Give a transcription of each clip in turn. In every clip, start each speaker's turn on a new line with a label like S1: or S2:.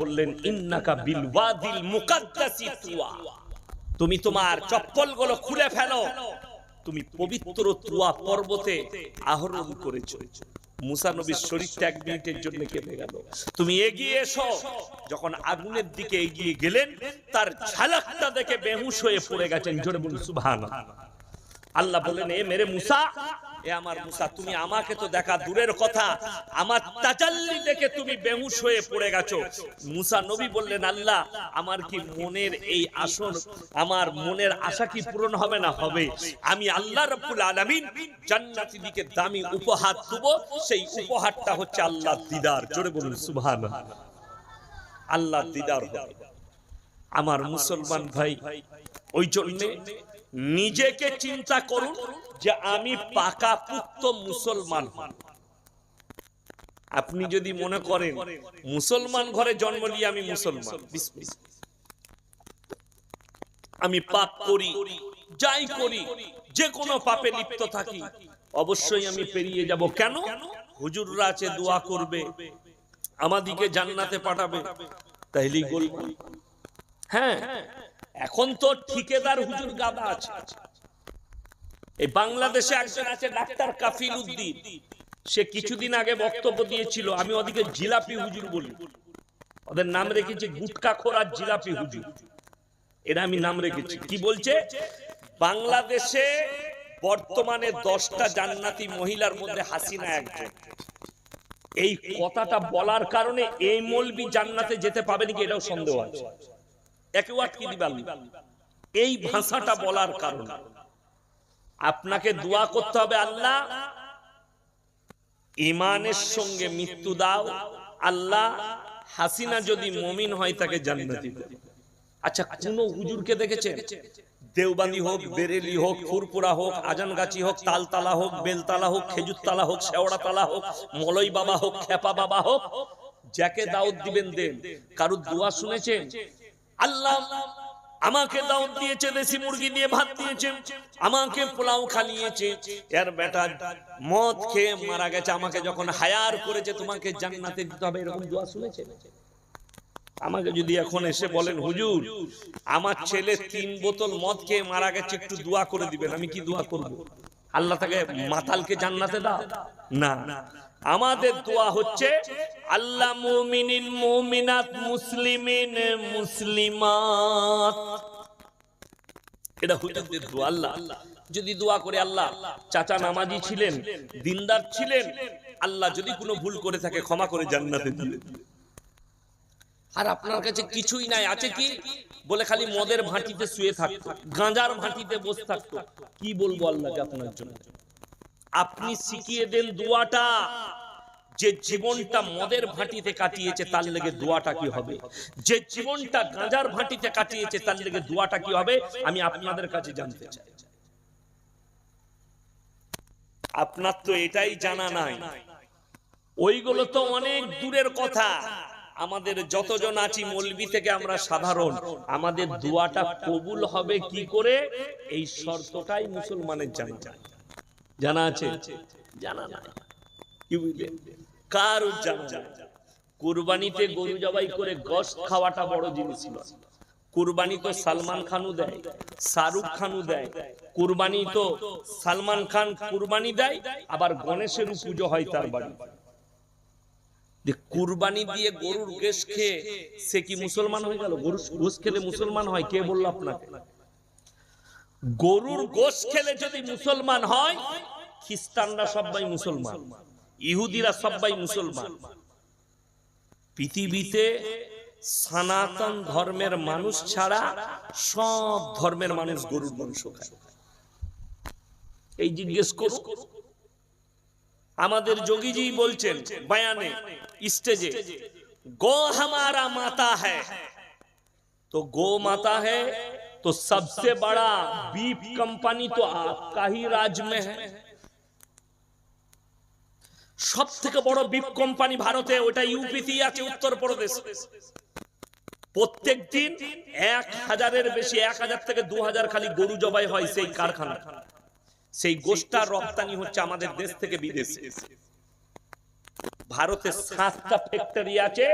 S1: বললেন তুমি তোমার খুলে ফেলো। তুমি পবিত্র তুয়া পর্বতে আহরণ শরীরটা এক মিনিটের জন্য কেঁপে গেল। তুমি এগিয়ে এসো। যখন আগুনের দিকে এগিয়ে গেলেন, তার ঝালকটা দেখে বেহুশ হয়ে পড়ে গেছেন। আল্লাহ বলেন এ মেরে মুসা এ আমার মুসা তুমি আমাকে তো দেখা দূরের কথা। আমার তাজাল্লি দেখে তুমি বেহুশ হয়ে পড়ে গেছো। মুসা নবী বললেন আল্লাহ আমার কি মনের এই আসন আমার মনের আশা কি পূরণ হবে না হবে আমি আল্লাহ রাব্বুল আলামিন জান্নাতি দিকে দামি উপহার দেব। সেই উপহারটা হচ্ছে আল্লাহ দিদার। জোরে বলুন সুবহানাল্লাহ আল্লাহ। দিদার হবে। আমার মুসলমান ভাই ওই জন্যে নিজেকে চিন্তা করুন যে আমি পাকা পুক্ত মুসলমান আপনি যদি মনে করেন, মুসলমান ঘরে জন্ম নিয়ে আমি মুসলমান আমি পাপ করি, যাই করি, যে কোনো পাপে লিপ্ত থাকি, অবশ্যই আমি পেরিয়ে যাব। কেন? হুজুররা আছে, দোয়া করবে, আমাদিকে জান্নাতে পাঠাবে। তাইলেই গোলমাল হ্যাঁ এখন তো ঠিকাদার হুজুর গাদা আছে। এই বাংলাদেশে একজন আছে ডাক্তার কাফিল উদ্দিন। সে কিছুদিন আগে বক্তব্য দিয়েছিল, আমি ওদিকে জিলাপি হুজুর বলি। ওদের নাম রেখেছি গুটকা খোরার জিলাপি হুজুর। এরা আমি নাম রেখেছি। কি বলছে? বাংলাদেশে বর্তমানে দশটা জান্নাতি মহিলার মধ্যে হাসিনা একজন। এই কথাটা বলার কারণে এই মলবি জান্নাতে যেতে পাবে নাকি এটাও সন্দেহ আছে। একে আটকে দিবেন। এই ভাষাটা বলার কারণ। আপনাকে দোয়া করতে হবে আল্লাহ ইমানের সঙ্গে মৃত্যু দাও। আল্লাহ হাসিনা যদি মমিন হয় তাকে জান্নাতি আচ্ছা কোন হুজুরকে দেখেছেন? দেওবান্দি হোক, বেরেলি হোক ফুরপুরা হোক, আজানগাছি হোক, তালতালা হোক, বেলতালা হোক, খেজুরতলা হোক, শেওড়াতলা হোক মলই বাবা হোক খেপা বাবা হোক, যাকে দাউদ দিবেন দেন। কারুর দোয়া শুনেছেন? আল্লাহ আমাকে দাউদ দিয়েছে দেশি মুরগি দিয়ে ভাত দিয়েছে আমাকে পোলাও খালিয়েছে এর বেটা মদ খেয়ে মারা গেছে, আমাকে যখন হায়ার করেছে, তোমাকে জান্নাতে দিতে হবে, এরকম দোয়া শুনেছে আমাকে যদি এখন এসে বলেন, হুজুর, আমার ছেলে তিন বোতল মদ খেয়ে মারা গেছে, একটু দোয়া করে দিবেন, আমি কি দোয়া করব? আল্লাহ তাকে মাতালকে জান্নাতে দাও? না। আমাদের দোয়া হচ্ছে আল্লাহ মুমিনিন মুমিনাত মুসলিমিন মুসলিমাত। এটা হুজুরদের দোয়া আল্লাহ। যদি দোয়া করে আল্লাহ চাচা নামাজি ছিলেন দিনদার ছিলেন আল্লাহ যদি কোনো ভুল করে থাকে ক্ষমা করে জান্নাতে দিয়ে আর আপনার কাছে কিছুই নাই আছে কি? বলে খালি মদের ভাঁটিতে শুয়ে থাকতো গাঁজার ভাঁটিতে বসে থাকতো। কি বলব আল্লাহকে আপনার জন্য? আপনি শিখিয়ে দেন দোয়াটা। যে জীবনটা মদের ভাটিতে কাটিয়েছে তার লেগে দোয়াটা কি হবে? যে জীবনটা গাঁজার ভাটিতে কাটিয়েছে তার লেগে দোয়াটা কি হবে? আমি আপনাদের কাছে জানতে চাই। আপনার তো এটাই জানা নাই। ওইগুলো তো অনেক দূরের কথা। আমাদের যতজন আছি মলবি থেকে আমরা সাধারণ আমাদের দোয়াটা কবুল হবে কি করে? এই শর্তটাই মুসলমানের জানা জানা আছে? জানা নাই। কি বুঝলেন কার জানা কুরবানিতে গরু জবাই করে গোশ খাওয়াটা বড় জিনিস নয় কুরবানি তো সালমান খানও দেয়, শাহরুখ খানও দেয়। কুরবানি তো সালমান খান কুরবানি দেয়, আবার গণেশেরও পুজো হয় তার বাড়ি। যে কুরবানি দিয়ে গরুর গোশ খেয়ে সে কি মুসলমান হয়ে গেল? গরুর গোশ খেলে মুসলমান হয়? কে বলল আপনাকে? গরুর গোশ খেলে যদি মুসলমান হয় খ্রিস্টানরা সবাই মুসলমান। ইহুদিরা সবাই মুসলমান। পৃথিবীতে সনাতন ধর্মের মানুষ ছাড়া সব ধর্মের মানুষ গরুর মাংস খায়। এই জিজ্ঞেস করো। আমাদের যোগীজি বলছেন বায়ানে স্টেজে গো হামারা মাতা হ্যাঁ, হ্যাঁ তো গো মাতা হ্যাঁ तो सबसे बड़ा बीफ कंपनी तो आपका ही राज में है সব থেকে বড় বিপ কোম্পানি ভারতে ওটা ইউপিতে আছে উত্তরপ্রদেশ প্রত্যেক দিন এক হাজারের বেশি এক হাজার থেকে দু হাজার খালি গরু জবাই হয় সেই কারখানা সেই গোষ্ঠার রপ্তানি হচ্ছে আমাদের দেশ থেকে বিদেশে ভারতে সাতটা ফ্যাক্টরি আছে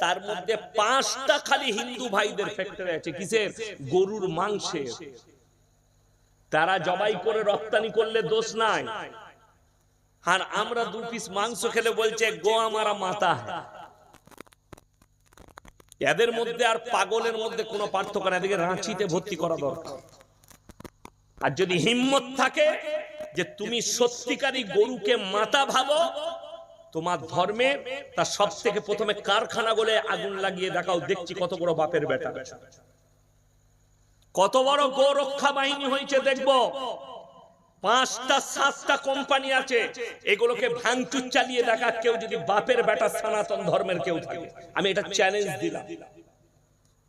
S1: তার মধ্যে পাঁচটা খালি হিন্দু ভাইদের ফ্যাক্টরি আছে। কিসের? গরুর মাংসের। তারা জবাই করে রপ্তানি করলে দোষ নাই। আর আমরা দু পিস মাংস খেলে বলছে গো আমারা মাতা এদের মধ্যে আর পাগলের মধ্যে কোনো পার্থক্য না এদিকে রাঁচিতে ভর্তি করা দরকার। আর যদি হিম্মত থাকে যে তুমি সত্যিকারী গরুকে মাতা ভাবো তোমার ধর্মে তার সব থেকে প্রথমে কারখানা বলে আগুন লাগিয়ে দেখাও, দেখছি কত বড় বাপের বেটা। কত বড় গো রক্ষা বাহিনী হয়েছে দেখব। পাঁচটা, সাতটা কোম্পানি আছে, এগুলোকে ভাঙচুর চালিয়ে দেখা কেউ যদি বাপের বেটা সনাতন ধর্মের কেউ থাকে, আমি এটা চ্যালেঞ্জ দিলাম।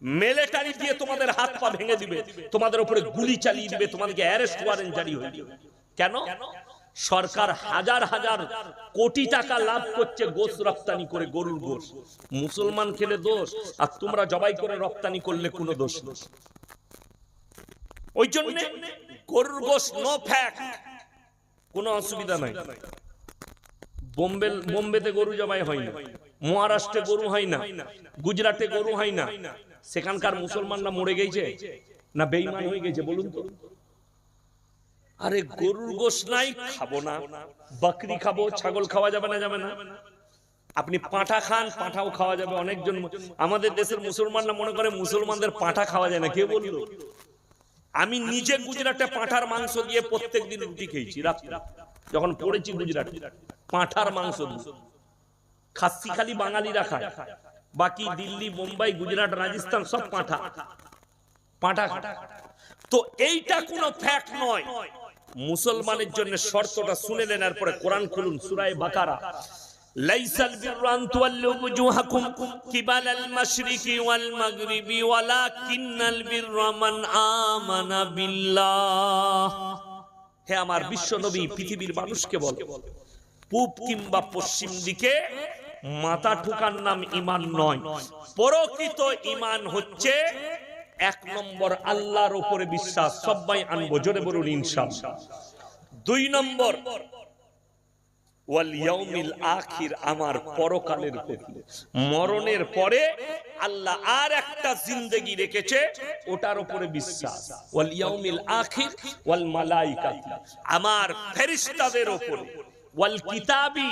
S1: মিলিটারি দিয়ে তোমাদের হাত পা ভেঙে দিবে, তোমাদের উপরে গুলি চালিয়ে দিবে, তোমাদেরকে অ্যারেস্ট ওয়ারেন্ট জারি হয়ে কেন? সরকার হাজার হাজার কোটি টাকা লাভ করছে গোস রপ্তানি করে গরুর গোস মুসলমান খেলে দোষ, আর তোমরা জবাই করে রপ্তানি করলে কোনো দোষ নেই। ওই জন্য গরুর গোস নো ফ্যাক কোনো অসুবিধা নাই। বোম্বে, বোম্বেতে গরু জবাই হয় না। মহারাষ্ট্রে গরু হয় না। গুজরাটে গরু হয় না। সেখানকার মুসলমানরা মরে গেছে, না বেইমান হয়ে গেছে, বলুন তো। আরে গরুর গোশ নাই খাব না। বাকরি খাব ছাগল খাওয়া যাবে না যাবে না। আপনি পাঁঠা খান পাঁঠাও খাওয়া যাবে অনেকজন আমাদের দেশের মুসলমানরা মনে করে মুসলমানদের পাঁঠা খাওয়া যায় না কে বলল। আমি নিজে গুজরাটে পাঁঠার মাংস দিয়ে প্রত্যেক দিন রুটি খেয়েছি রাত্রে। যখন পড়েছি গুজরাটে পাঁঠার মাংস দিয়ে। খাসি খালি বাঙালিরা খায়। বাকি দিল্লি মুম্বাই গুজরাট রাজস্থান সব পাঁঠা। পাঁঠা। তো এইটা কোনো ফ্যাক্ট নয় মুসলমানের জন্য শর্তটা শুনে নেন এরপরে কোরআন খুলুন সুরায় বাকারা ليس البر أن تولوا وجوهكم قبل المشرق والمغرب ولكن البر من آمن بالله হে আমার বিশ্ব নবী পৃথিবীর মানুষকে বল পূব কিংবা পশ্চিম দিকে মাথা ঠুকার নাম ইমান নয় প্রকৃত ইমান হচ্ছে এক নম্বর আল্লাহর উপরে বিশ্বাস। সবাই আনব, জোরে বলুন, ইনশাআল্লাহ। দুই নম্বর আমার মরণের পরে আল্লাহ আর একটা জিন্দেগি রেখেছে, ওটার উপরে বিশ্বাস। ওয়াল ইয়াউমিল আখির, ওয়াল মালাইকাতি, আমার ফেরেশতাদের উপরে। ওয়াল কিতাবি,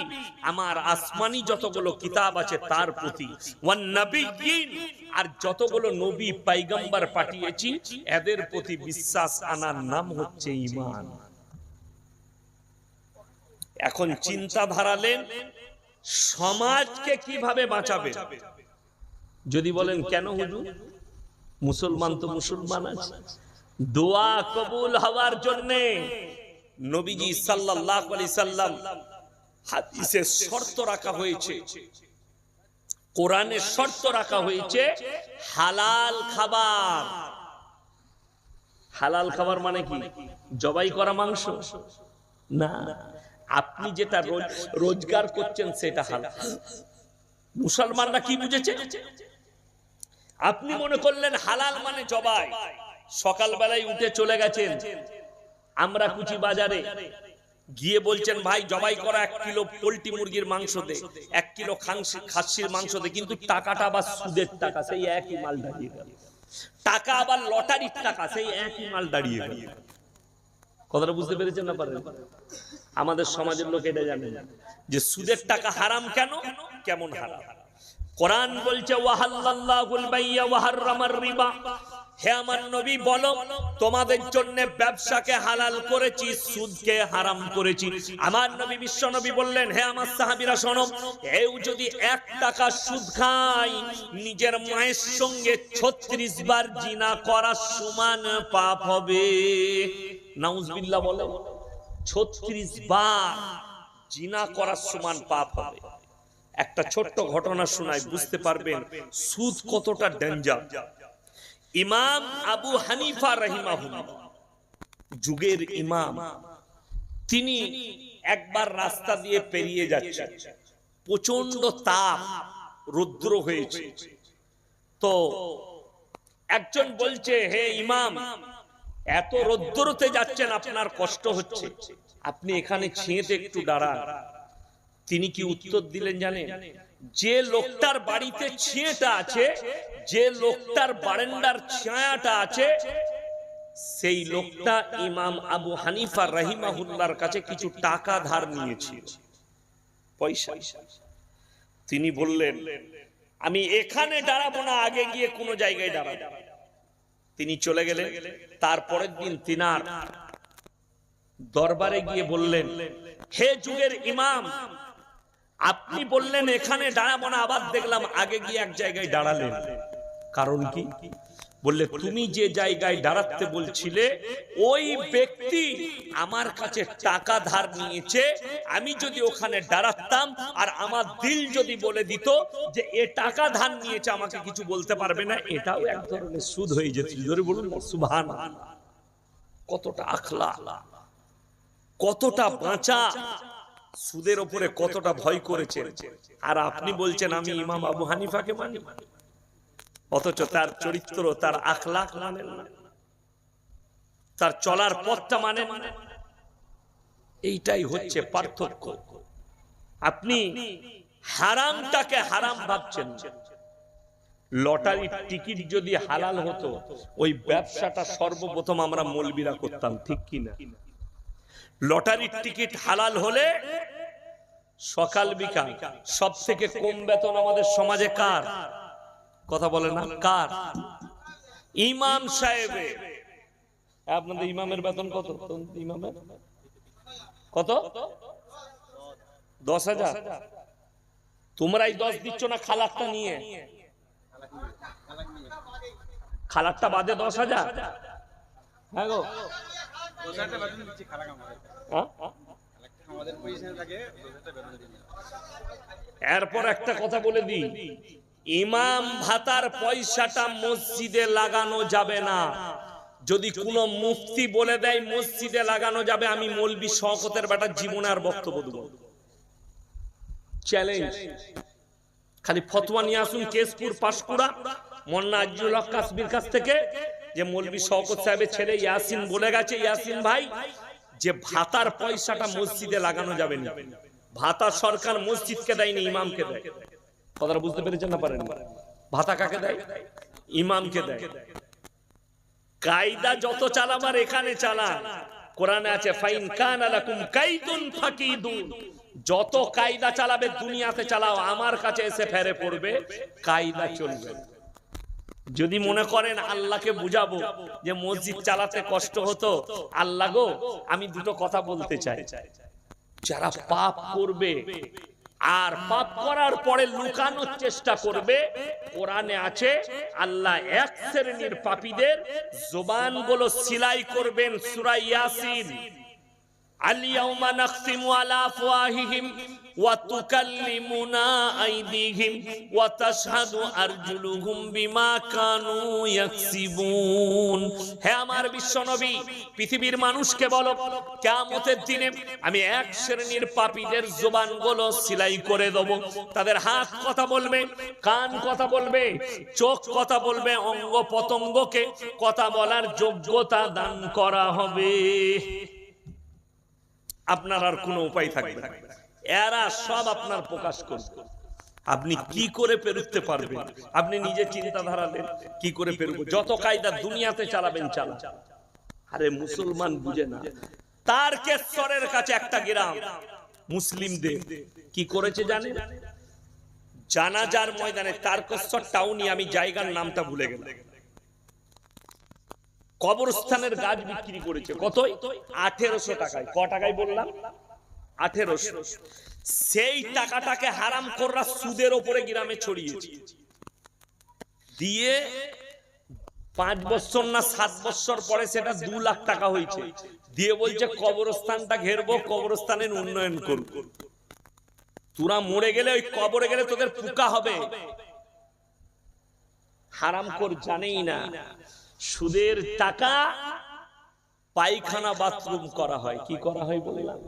S1: আমার আসমানি যতগুলো কিতাব আছে তার প্রতি। ওয়ান নবিয়িন আর যতগুলো নবী পয়গম্বর পাঠিয়েছি, এদের প্রতি বিশ্বাস আনার নাম হচ্ছে এখন চিন্তা ধারালেন সমাজকে কীভাবে বাঁচাবে? যদি বলেন, কেন হুজুর? মুসলমান তো মুসলমান আছে। দোয়া কবুল হওয়ার জন্য নবীজি সাল্লাল্লাহু আলাইহি সাল্লাম হাদিসে শর্ত রাখা হয়েছে। কোরআনে শর্ত রাখা হয়েছে, হালাল খাবার। হালাল খাবার মানে কি? জবাই করা মাংস? না। আপনি যেটা রোজগার করছেন সেটা হালাল। মুসলমানরা কি বুঝেছে? আপনি মনে করলেন হালাল মানে জবাই। সকালবেলায় উঠে চলে গেছেন। আমরা কুচি বাজারে গিয়ে বলছেন ভাই জবাই করা এক কিলো পোল্ট্রি মুরগির মাংস দে এক কিলো খাংসি- খাসির মাংস দে কিন্তু টাকাটা আবার সুদের টাকা সেই একই মাল দাঁড়িয়ে গেল। টাকা আবার লটারির টাকা সেই একই মাল দাঁড়িয়ে গেল। কথাটা বুঝতে পেরেছেন না পারেন? আমাদের সমাজের লোক এটা জানে যে সুদের টাকা হারাম কেন? কেমন হারাম? কোরআন বলছে ওয়াহাল্লাল্লাহুল বাইয়া ওয়াহাররামার রিবা। হে আমার নবী, বলো, তোমাদের জন্য ব্যবসাকে হালাল করেছি, সুদকে হারাম করেছি। আমার নবী, বিশ্ব নবী বললেন, হে আমার সাহাবীরা, শোনো, এও যদি এক টাকা সুদ খায় নিজের মায়ের সঙ্গে ছত্রিশ বার জিনা করার সমান পাপ হবে। নাউজবিল্লাহ বলে, ছত্রিশ বার জিনা করার সমান পাপ হবে। একটা ছোট্ট ঘটনা শোনায় বুঝতে পারবেন, সুদ কতটা ডেঞ্জার ইমাম আবু হানিফা রহিমাহুল্লাহ। যুগের ইমাম। তিনি একবার রাস্তা দিয়ে পেরিয়ে যাচ্ছেন। প্রচণ্ড তাপ, রৌদ্র হয়েছে। তো একজন বলছে, হে ইমাম, এত রৌদ্রতে যাচ্ছেন, আপনার কষ্ট হচ্ছে। আপনি এখানে ছেঁতে একটু দাঁড়ান। তিনি কি উত্তর দিলেন জানেন? যে লোকটার বাড়িতে ছিঁয়েটা আছে, যে লোকটার বারান্দার ছায়াটা আছে, সেই লোকটা ইমাম আবু হানিফা রাহিমাহুল্লার কাছে কিছু টাকা ধার নিয়েছিল। পয়সা। তিনি বললেন, আমি এখানে দাঁড়াবো না, আগে গিয়ে কোনো জায়গায় দাঁড়াবো। তিনি চলে গেলেন। তারপরের দিন তিনার দরবারে গিয়ে বললেন, হে যুগের ইমাম আপনি বললেন এখানে দাঁড়াবো না, আবার দেখলাম আগে গিয়ে এক জায়গায় দাঁড়ালেন। কারণ কি? বললে, তুমি যে জায়গায় দাঁড়াতে বলছিলে, ওই ব্যক্তি আমার কাছে টাকা ধার নিয়েছে, আমি যদি ওখানে দাঁড়াতাম আর আমার দিল যদি বলে দিত যে এ টাকা ধার নিয়েছে, আমাকে কিছু বলতে পারবে না। এটাও এক ধরনের সুদ হয়ে যেত। ধরে বলুন সুভান কতটা আখলা, কতটা বাঁচা। সুদের ওপরে কতটা ভয় করেছে আর আপনি বলছেন, আমি ইমাম আবু হানিফাকে মানি। অথচ তার চরিত্র, তার আখলাখ মানেন না। তার চলার পথটা মানেন না। এইটাই হচ্ছে পার্থক্য। আপনি হারামটাকে হারাম ভাবছেন। লটারির টিকিট যদি হালাল হতো, ওই ব্যবসাটা সর্বপ্রথম আমরা মলবিরা করতাম, ঠিক কিনা? লটারির টিকিট হালাল হলে সকাল বিকাল। সব থেকে কম বেতন আমাদের সমাজে কার? কথা বলে না, কার? ইমাম সাহেবে আপনাদের ইমামের বেতন কত? ইমামের? কত? দশ হাজার। তোমরাই দশ দিচ্ছ না খালাকটা নিয়ে? খালাকটা বাদে দশ হাজার। হ্যাঁ গো। এরপর একটা কথা বলে দিই। ইমাম ভাতার পয়সাটা মসজিদে লাগানো যাবে না। যদি কোনো মুফতি বলে দেয় মসজিদে লাগানো যাবে আমি মলবি শওকতের বেটার জীবনে আর বক্তব্য দেবো চ্যালেঞ্জ খালি ফতোয়া নিয়ে আসুন কেশপুর পাশকুড়া মন্না আজিজুল হক কাশ্মীর কাছ থেকে। যে মলবি শওকত সাহেবের ছেলে ইয়াসিন বলে গেছে, ইয়াসিন ভাই, যে ভাতার পয়সাটা মসজিদে লাগানো যাবে না। ভাতা সরকার মসজিদকে দেয়নি, ইমামকে দেয়। কথাটা বুঝতে পেরেছেন না পারেন ভাতা কাকে দেয়? ইমামকে দেয়। কায়দা যত চালাবার এখানে চালা কোরআনে আছে, ফাইন কান আলাকুম কাইদুন ফাকিদুন যত কায়দা চালাবে দুনিয়াতে চালাও, আমার কাছে এসে ফেরে পড়বে, কায়দা চলবে। যদি মনে করেন আল্লাহকে বুঝাবো যে মসজিদ চালাতে কষ্ট হতো, আল্লাহ গো, আমি দুটো কথা বলতে চাই। যারা পাপ করবে আর পাপ করার পরে লুকানোর চেষ্টা করবে, কোরআনে আছে, আল্লাহ এক শ্রেণির পাপীদের জোবানগুলো সিলাই করবেন সূরা ইয়াসিন। اليوم نختم على أفواههم وتكلمنا أيديهم وتشهد أرجلهم بما كانوا يكسبون হে আমার বিশ্বনবী পৃথিবীর মানুষকে বলো কিয়ামতের দিনে আমি এক শ্রেণীর পাপীদের জবানগুলো সিলাই করে দেব তাদের হাত কথা বলবে কান কথা বলবে চোখ কথা বলবে অঙ্গ পতঙ্গকে কথা বলার যোগ্যতা দান করা হবে আপনার আর কোনো উপায় থাকবে এরা সব আপনার প্রকাশ করবে। আপনি কি করে পেরুতে পারবেন? আপনি নিজে চিন্তা ধারালেন কি করে পেরুব? যত কায়দা দুনিয়াতে চালাবেন চালা আরে, মুসলমান বুঝে না। তার কেশ্বরের কাছে একটা গ্রাম মুসলিমদের কি করেছে জানে জানাজার ময়দানে তারকেশ্বর টাউনি আমি জায়গার নামটা ভুলে গেলাম। কবরস্থানের গাছ বিক্রি করেছে। কত আঠেরোশো টাকায়। ক টাকায় বললাম? আঠেরোশো। সেই টাকাটাকে হারাম কররা সুদের ওপরে গ্রামে ছড়িয়েছে। দিয়ে পাঁচ বছর না সাত বছর পরে সেটা দু লাখ টাকা হয়েছে। দিয়ে বলছে, কবরস্থানটা ঘেরবো, কবরস্থানের উন্নয়ন করব। তোরা মরে গেলে ওই কবরে গেলে তোদের পোকা হবে। হারাম কর জানেই না। সুদের টাকা পায়খানা বাথরুম করা হয়। কি করা হয় বললাম?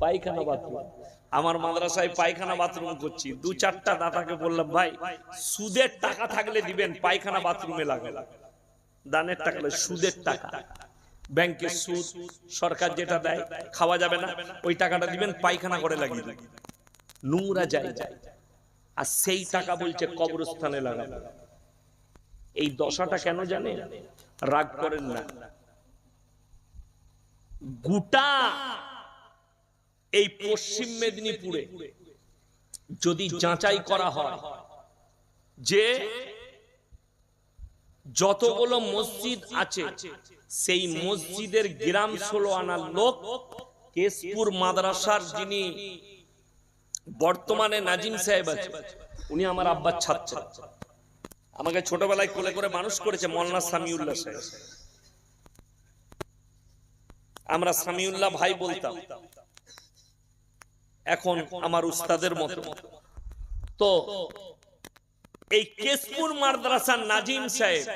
S1: পায়খানা বাথরুম। আমার মাদ্রাসায় পায়খানা বাথরুম করছি। দু চারটা দাদাকে বললাম, ভাই, সুদের টাকা থাকলে দিবেন, পায়খানা বাথরুমে লাগে দানের টাকা সুদের টাকা। ব্যাংকের সুদ, সরকার যেটা দেয়, খাওয়া যাবে না। ওই টাকাটা দিবেন, পায়খানা করে লাগিয়ে নোংরা জায়গা। আর সেই টাকা বলছে কবরস্থানে লাগাবো। এই দশাটা কেন জানে? রাগ করেন না। গোটা এই পশ্চিম মেদিনীপুরে যদি যাচাই করা হয় যে যতগুলো মসজিদ আছে, সেই মসজিদের গ্রাম ষোলো আনার লোক কেশপুর মাদ্রাসার যিনি বর্তমানে নাজিম সাহেব আছে, উনি আমার আব্বার ছাত্র। আমাকে ছোটবেলায় কোলে করে মানুষ করেছে মল্লা সামিউল্লাহ সাহেব। আমরা সামিউল্লাহ ভাই বলতাম, এখন আমার উস্তাদের মতো। তো এই কেশপুর মাদ্রাসা নাজিম সাহেব